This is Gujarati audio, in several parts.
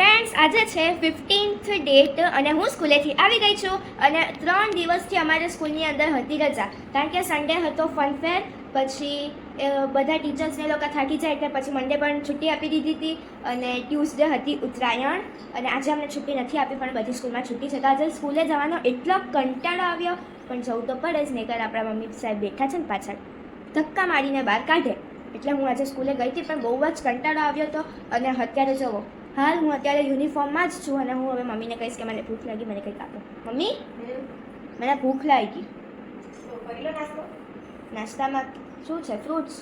ફ્રેન્ડ્સ આજે છે ફિફ્ટીન્થ ડેટ અને હું સ્કૂલેથી આવી ગઈ છું અને ત્રણ દિવસથી અમારે સ્કૂલની અંદર હતી રજા. કારણ કે સન્ડે હતો ફનફેર પછી બધા ટીચર્સને લોકો થાકી જાય એટલે પછી મંડે પણ છુટ્ટી આપી દીધી હતી અને ટ્યુઝડે હતી ઉત્તરાયણ અને આજે અમને છુટ્ટી નથી આપી, પણ બધી સ્કૂલમાં છુટ્ટી છે. તો આજે સ્કૂલે જવાનો એટલો કંટાળો આવ્યો, પણ જવું તો પડે જ નહીં આપણા મમ્મી સાહેબ બેઠા છે ને પાછળ. ધક્કા મારીને બહાર કાઢે. એટલે હું આજે સ્કૂલે ગઈ હતી, પણ બહુ જ કંટાળો આવ્યો હતો અને અત્યારે જુઓ હાલ હું અત્યારે યુનિફોર્મમાં જ છું અને હું હવે મમ્મીને કહીશ કે મને ભૂખ લાગી મને કંઈક આપો. મમ્મી? મને ભૂખ લાગી. નાસ્તામાં શું છે? ફ્રૂટ્સ.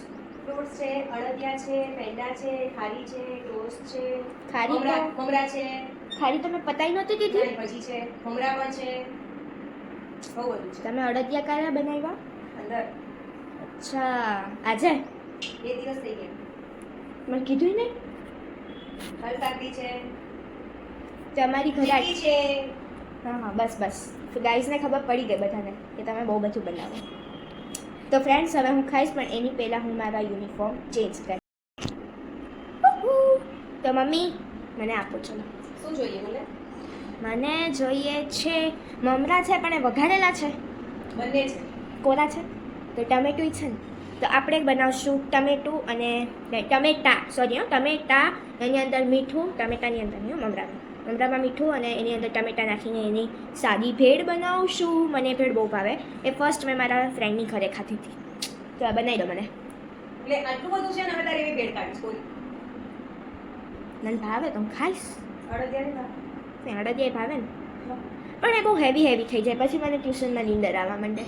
ફ્રૂટ્સ છે અડદિયા છે પેંડા છે ખારી છે ટોસ્ટ છે ખારી મમરા છે. ખારી તમે પતાઈ નહોતી દીધી? પછી છે મમરા પણ છે. બહુ બધું છે. તમે અડદિયા કયા બનાવ્યા? અંદર. અચ્છા. આજે? બે દિવસ થઈ ગયા. મને કીધું ને હલસાગી છે. તમારી ઘરે છે. હા હા બસ બસ. ગાઈઝને ખબર પડી ગઈ બધાને કે તમે બહુ બધું બનાવો. તો ફ્રેન્ડ્સ હવે હું ખાઈશ પણ એની પહેલાં હું મારા યુનિફોર્મ ચેન્જ કરીશ. તો મમ્મી મને આપો ચલો. શું જોઈએ મને? મને જોઈએ છે મમરા છે પણ એ વઘારેલા છે. બંને છે. કોરા છે? તો ટમેટું છે ને. તો આપણે બનાવશું ટમેટું અને ટમેટા સોરી હો ટમેટા એની અંદર મીઠું ટમેટાની અંદર નહીં મમરામાં. મમરામાં મીઠું અને એની અંદર ટમેટા નાખીને એની સાદી ભેળ બનાવશું. મને ભેળ બહુ ભાવે. એ ફર્સ્ટ મેં મારા ફ્રેન્ડની ઘરે ખાધી હતી. તો આ બનાવી દો મને. એટલે આટલું બધું છે ને હવે તારે એવી ભેળ કાઢીશ મને ભાવે તો હું ખાઈશ. અડદિયા અડદિયા ભાવે ને? પણ એ બહુ હેવી હેવી થઈ જાય. પછી મને ટ્યુશનમાં નીંદર આવવા માંડે.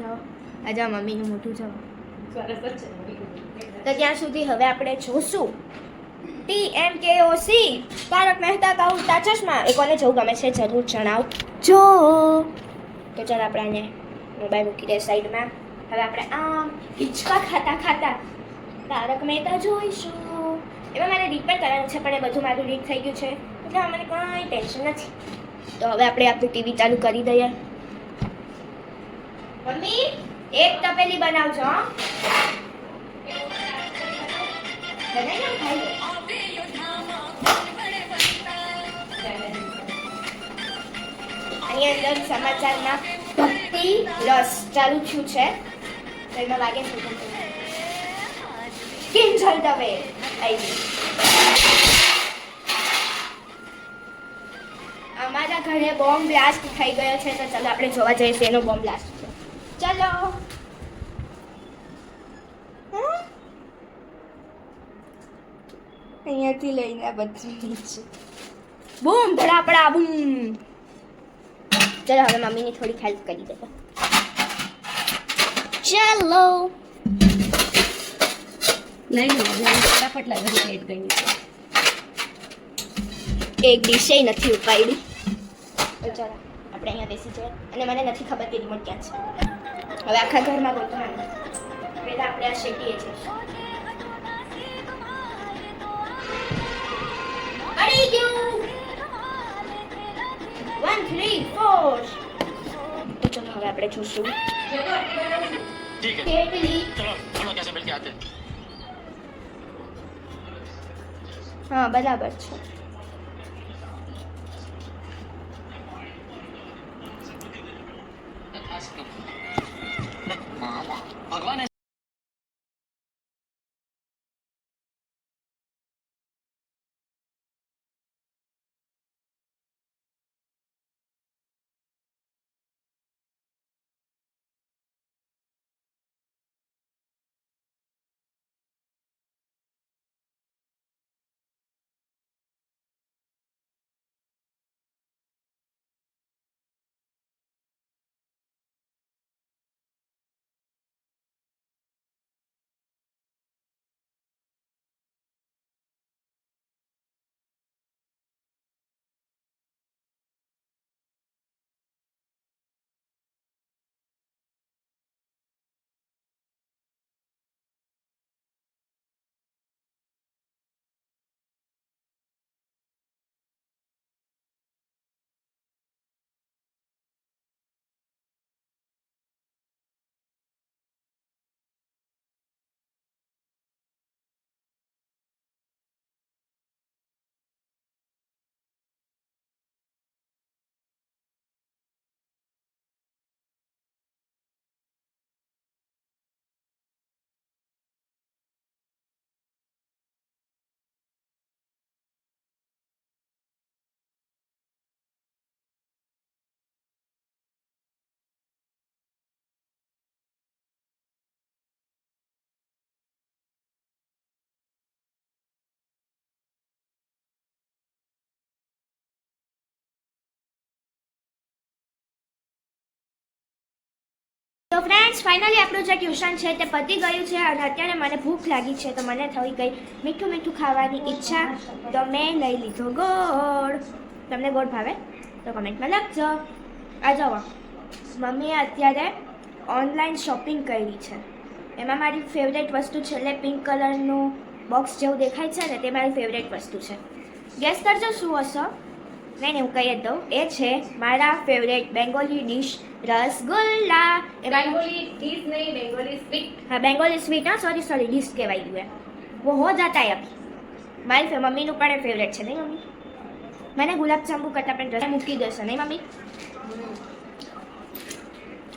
જાઓ. આ જાઓ મમ્મીનું મોઢું જાઓ. સરસ તો ત્યાં સુધી હવે આપણે જોશું. ટી એમ કે ઓ સી તારક મહેતા કા ઉલ્ટા ચશ્મા. એ કોને જવું ગમે છે જરૂર જણાવજો તો ચાલ આપણે આને મોબાઈલ મૂકી દે સાઈડમાં. હવે આપણે આમ હિંચકા ખાતા ખાતા તારક મહેતા જોઈશું. એમાં મારે રિપેર કરવાનું છે પણ એ બધું મારું રીડ થઈ ગયું છે. એટલે મને કંઈ ટેન્શન નથી. તો હવે આપણે આપણું ટીવી ચાલુ કરી દઈએ. મમ્મી, એક તપેલી બનાવજો? બનાવી નાખ ખાઈ લે. અંદર સમાચારના ભક્તિ રસ ચાલુ થયું છે એમાં વાગે છે કિંજલ દવે આવી અમારા ઘરે બોમ્બ બ્લાસ્ટ થઈ ગયો છે, તો ચાલો આપણે જોવા જઈએ એનો બોમ્બ બ્લાસ્ટ ચલો? અહીંયાથી લઈને આ બધું નીચે. બૂમ ધડાપડા બૂમ. ચલો હવે મમ્મીની થોડીક હેલ્પ કરી દેજો ચલો. નહીં નહીં ફટાફટ લાગે પ્લેટ ગઈ એક ડીશે નથી ઉપાડી. તો ચાલો આપણે અહીંયા બેસી જઈએ. અને મને નથી ખબર કે રિમોટ ક્યાં છે. હવે આખા ઘરમાં ગોઠવાનું પહેલાં આપણે આ શીખીએ છીએ. તો ચલો હવે આપણે જોશું. હા બરાબર છે. भगवान ફ્રેન્ડ્સ ફાઇનલી આપણું જે ટ્યુશન છે તે પતી ગયું છે અને અત્યારે મને ભૂખ લાગી છે તો મને થઈ ગઈ મીઠું મીઠું ખાવાની ઈચ્છા. તો મેં લઈ લીધો ગોળ. તમને ગોળ ભાવે? તો કમેન્ટમાં લખજો. આ જાઓ મમ્મીએ અત્યારે ઓનલાઈન શોપિંગ કરી છે. એમાં મારી ફેવરેટ વસ્તુ છેલ્લે પિંક કલરનું બોક્સ જેવું દેખાય છે ને તે મારી ફેવરેટ વસ્તુ છે. ગેસ કરજો શું હશો? નહીં નહીં હું કહી દઉં એ છે મારા ફેવરેટ બેંગોલી ડીશ રસગુલ્લા. એ બેંગોલી ડીશ નહીં બેંગોલી સ્વીટ હા બેંગોલી સ્વીટ હા સોરી સોરી ડીશ કહેવાય ગયું એ વો હો જાતા હે અભી. મારી મમ્મીનું પણ એ ફેવરેટ છે નહીં મમ્મી? મને ગુલાબજાંબુ કરતાં પણ રસ મૂકી દેશે નહીં મમ્મી?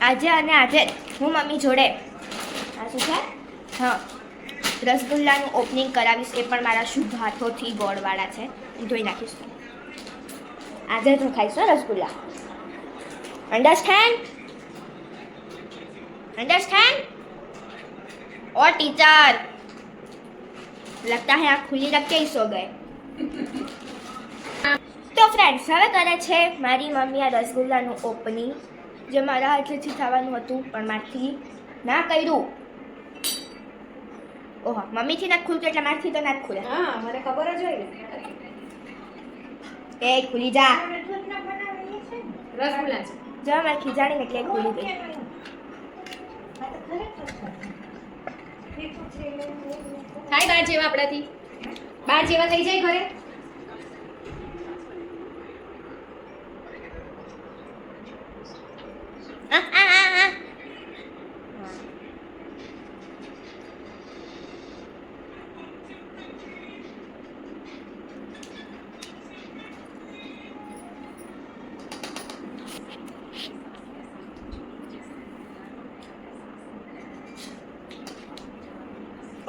આજે અને આજે હું મમ્મી જોડે આ શું છે? હા રસગુલ્લાનું ઓપનિંગ કરાવીશ એ પણ મારા શુભ હાથોથી ગોળવાળા છે. જોઈ નાખીશ. આજે જ હું ખાઈશ હો રસગુલ્લા અંડરસ્ટેન્ડ अंडरस्टैंड और टीचर लगता है आप खुली रख के ही सो गए તો ફ્રેન્ડ્સ હવે કરે છે મારી મમ્મી આ રસગુલ્લાનું ઓપનિંગ જે મારા હાથેથી થવાનું હતું પણ મારથી ના કર્યું ઓહો મમ્મીથી ના ખુલતું એટલે મારથી તો ના જ ખુલે હા મને ખબર જ હોય ને એ ખુલી જા. રસગુલ્લા છે. જો મારી ખીજાણી એટલે ખુલી ગઈ. થાય બાર જેવા આપણાથી? બાર જેવા થઈ જાય ઘરે? આ, આ, આ, આ.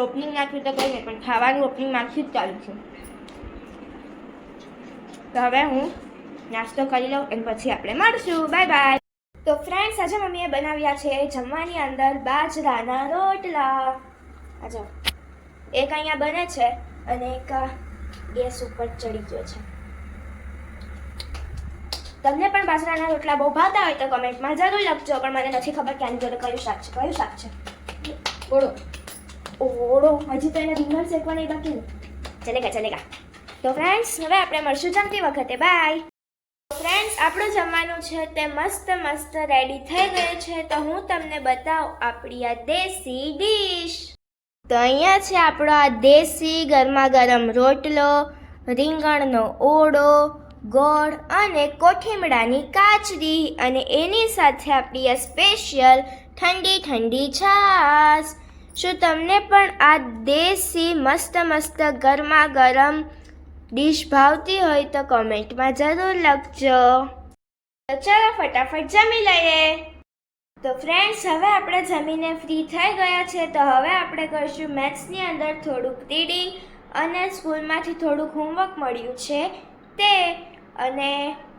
ઓપનિંગ નાખ્યું તો કંઈ નહીં, પણ ખાવાનું ઓપનિંગ નાખ્યું જ ચાલુ છે. તો હવે હું નાસ્તો કરી લઉં અને પછી આપણે મળશું. બાય બાય તો ફ્રેન્ડ્સ આજે મમ્મીએ બનાવ્યા છે જમવાની અંદર બાજરાના રોટલા. આ જો, એક અહીંયા બને છે અને એક ગેસ ઉપર ચડી ગયો છે. તમને પણ બાજરાના રોટલા બહુ ભાવતા હોય તો કમેન્ટમાં જરૂર લખજો, પણ મને નથી ખબર કે આની જોડે કયું શાક છે, કયું શાક છે. બોલો. ઓળો હજી તો એને રીંગણ શેકવાની બાકી ચલેગા ચલેગા. તો ફ્રેન્ડ્સ હવે આપણે મળશું જમતી વખતે. બાય ફ્રેન્ડ્સ આપણું જમવાનું છે તે મસ્ત મસ્ત રેડી થઈ ગયું છે. તો હું તમને બતાવું આપણી આ દેશી ડીશ તો અહીંયા છે આપણો આ દેશી ગરમા ગરમ રોટલો, રીંગણનો ઓળો, ગોળ અને કોઠીમડાની કાચરી. અને એની સાથે આપણી આ સ્પેશિયલ ઠંડી ઠંડી છાશ. શું તમને પણ આ દેશી મસ્ત મસ્ત ગરમા ગરમ ડીશ ભાવતી હોય તો કોમેન્ટમાં જરૂર લખજો. તો ચલો ફટાફટ જમી લઈએ. તો ફ્રેન્ડ્સ હવે આપણે જમીને ફ્રી થઈ ગયા છે. તો હવે આપણે કરીશું મેથ્સની અંદર થોડુંક રીડિંગ અને સ્કૂલમાંથી થોડુંક હોમવર્ક મળ્યું છે તે. અને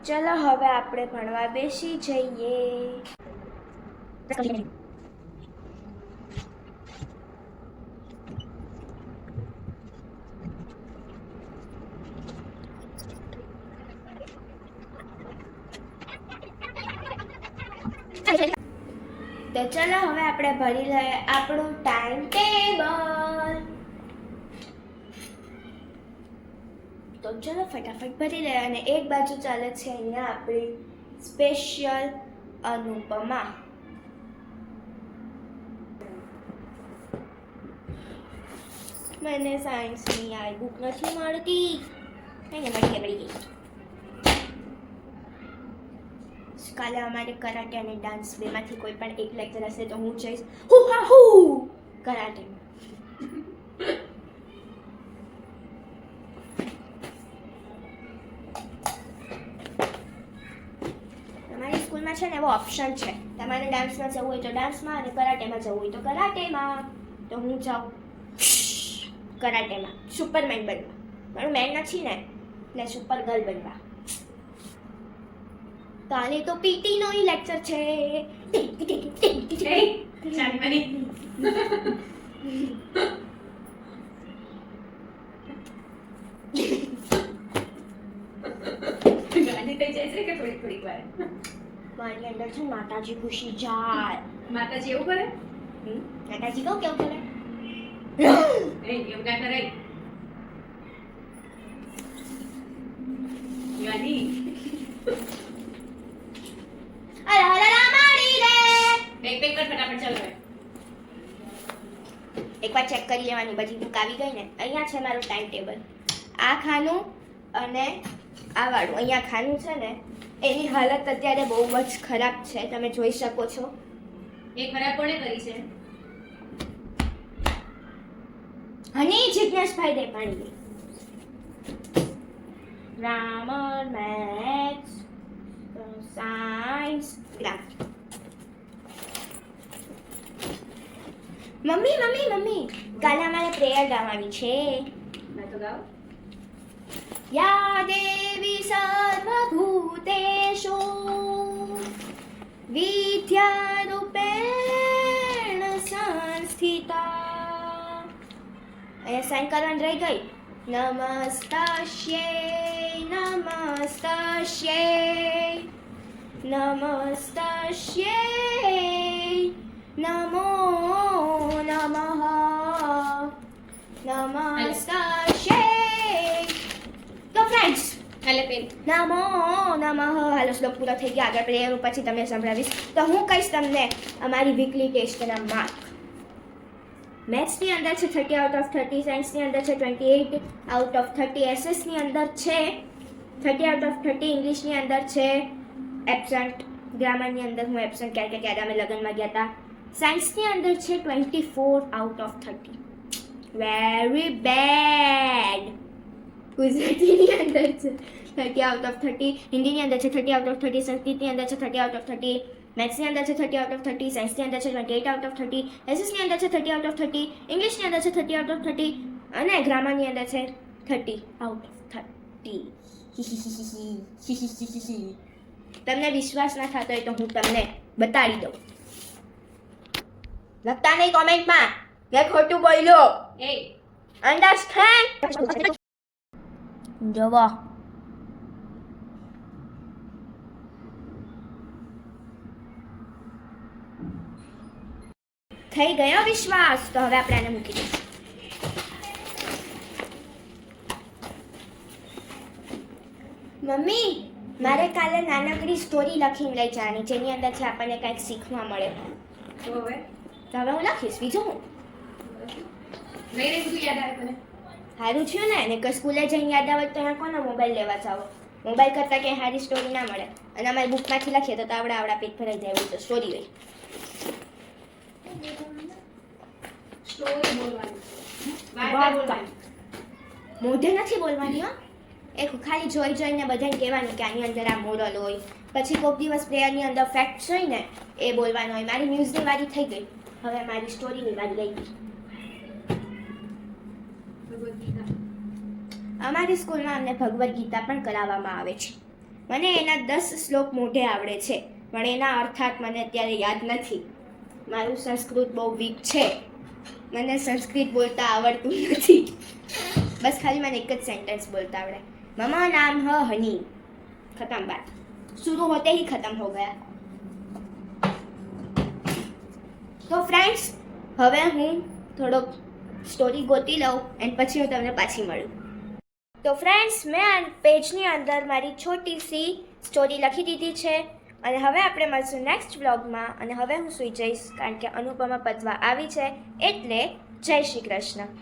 ચલો હવે આપણે ભણવા બેસી જઈએ. તો ચલો હવે આપણે ભરી લઈએ આપણું ટાઈમ ટેબલ તો ચલો ફટાફટ ભરી લઈએ અને એક બાજુ ચાલે છે અહીંયા આપણી સ્પેશિયલ અનુપમા. મને સાયન્સની આ બુક નથી મળતી. એને મળી ગઈ. કાલે અમારે કરાટે અને ડાન્સ બેમાંથી કોઈ પણ એક લેક્ચર હશે તો હું જઈશ. હુ હા, હું! કરાટે. તમારી સ્કૂલમાં છે ને એવો ઓપ્શન છે. તમારે ડાન્સમાં જવું હોય તો ડાન્સમાં અને કરાટેમાં જવું હોય તો કરાટેમાં. તો હું જાઉં. કરાટેમાં. સુપરમેન બનવા. મારું મેન નથી ને. એટલે સુપર ગર્લ બનવા. કાલે તો પીટી નો લેક્ચર છે. મારી અંદર છે માતાજી ખુશી જાય. માતાજી એવું કરે? માતાજી કહું કેવું કરે? એવું ના કરાય યાની અરે અરે રામાડી રે પેક પેક કર ફટાફટ ચાલો હવે એકવાર ચેક કરી લેવાની બધી બુક આવી ગઈ ને? અહીંયા છે મારું ટાઈમ ટેબલ આ ખાનું અને આ વાળું. અહીંયા ખાનું છે ને એની હાલત અત્યારે બહુ જ ખરાબ છે. તમે જોઈ શકો છો. એ ખરાબ કોણે કરી છે? હની જિજ્ઞેશભાઈ દે પાણી દે science graph mummy mummy mummy કાલે અમારે પ્રેયર ગાવાની છે મેં તો ગાવ યા દેવી સર્વભૂતેષુ વિદ્યારૂપેણ સંસ્થિતા અહીંયા સાઈન કરવાની રહી ગઈ નમસ્તસ્યે નમસ્તસ્યે નમસ્તસ્યે નમો નમઃ નમસ્તસ્યે તો ફ્રેન્ડ્સ હાલે પેન નમો નમઃ હાલો શ્લોક પૂરો થઈ ગયા. આગળ પ્રેયર પછી તમને સંભળાવીશ. તો હું કહીશ તમને અમારી વીકલી ટેસ્ટના માર્ક મેથ્સની અંદર છે થર્ટી આઉટ ઓફ થર્ટી સાયન્સની અંદર છે twenty eight out of thirty એસએસની અંદર છે થર્ટી આઉટ ઓફ થર્ટી ઇંગ્લિશની અંદર છે એબસન્ટ ગ્રામરની અંદર હું એબસન્ટ ક્યારે ક્યારે અમે લગ્નમાં ગયા હતા સાયન્સની અંદર છે twenty four out of thirty very bad ગુજરાતીની અંદર છે થર્ટી આઉટ ઓફ થર્ટી હિન્દીની અંદર છે થર્ટી આઉટ ઓફ થર્ટી સંસ્કૃતની અંદર છે થર્ટી આઉટ ઓફ થર્ટી મેથ્સની અંદર છે થર્ટી આઉટ ઓફ થર્ટી સાયન્સની અંદર છે twenty eight out of thirty એસએસની અંદર છે થર્ટી આઉટ ઓફ થર્ટી ઇંગ્લિશની અંદર છે થર્ટી આઉટ ઓફ થર્ટી અને ગ્રામરની અંદર છે થર્ટી આઉટ ઓફ થર્ટી તમને વિશ્વાસ ના થતો હોય તો હું તમને બતાડી દઉં. લખતા નહીં કોમેન્ટમાં. કે ખોટું બોલ્યો. એ. અન્ડરસ્ટેન્ડ જોવો થઈ ગયો વિશ્વાસ? તો હવે આપણે આને મૂકી દઈશું. મમ્મી મારે કાલે નાનકડી સ્ટોરી લખીને લઈ જવાની જેની અંદરથી આપણને કંઈક શીખવા મળે. તો હવે? તો હવે હું લખીશ બીજું હું? નહીં નહીં બધું યાદ આવે તને. સારું થયું ને કે સ્કૂલે જઈને યાદ આવે તો અહીંયા કોનો મોબાઈલ લેવા જાવ? મોબાઈલ કરતાં ક્યાંય સારી સ્ટોરી ના મળે. અને અમારી બુકમાંથી લખીએ તો તો આવડા આવડા પેજ ભરાઈ જાય એવું તો સ્ટોરી હોય. સ્ટોરી બોલવાની. મોઢે નથી બોલવાની હો. એક ખાલી જોઈ જોઈને બધાને કહેવાનું કે આની અંદર આ મોરલ હોય. પછી કોઈક દિવસ પ્લેયરની અંદર ફેક્ટ હોય ને એ બોલવાનું હોય. મારી ન્યૂઝની વારી થઈ ગઈ. હવે મારી સ્ટોરીની વારી લઈ ગઈ. અમારી સ્કૂલમાં અમને ભગવદ્ ગીતા પણ કરાવવામાં આવે છે. મને એના દસ શ્લોક મોઢે આવડે છે, પણ એના અર્થાત મને અત્યારે યાદ નથી. મારું સંસ્કૃત બહુ વીક છે. મને સંસ્કૃત બોલતા આવડતું નથી. બસ ખાલી મને એક જ સેન્ટેન્સ બોલતા આવડે. મમા નામ હ હની ખતમ બાત शुरू होते ही खत्म हो गया તો ફ્રેન્ડ્સ હવે હું થોડોક સ્ટોરી ગોતી લઉં એન્ડ પછી હું તમને પાછી મળું તો ફ્રેન્ડ્સ મેં આ પેજની અંદર મારી છોટી સી સ્ટોરી લખી દીધી છે અને હવે આપણે મળશું નેક્સ્ટ વ્લોગમાં અને હવે હું સૂઈ જઈશ કારણ કે અનુપમા પતવા આવી છે એટલે જય શ્રી કૃષ્ણ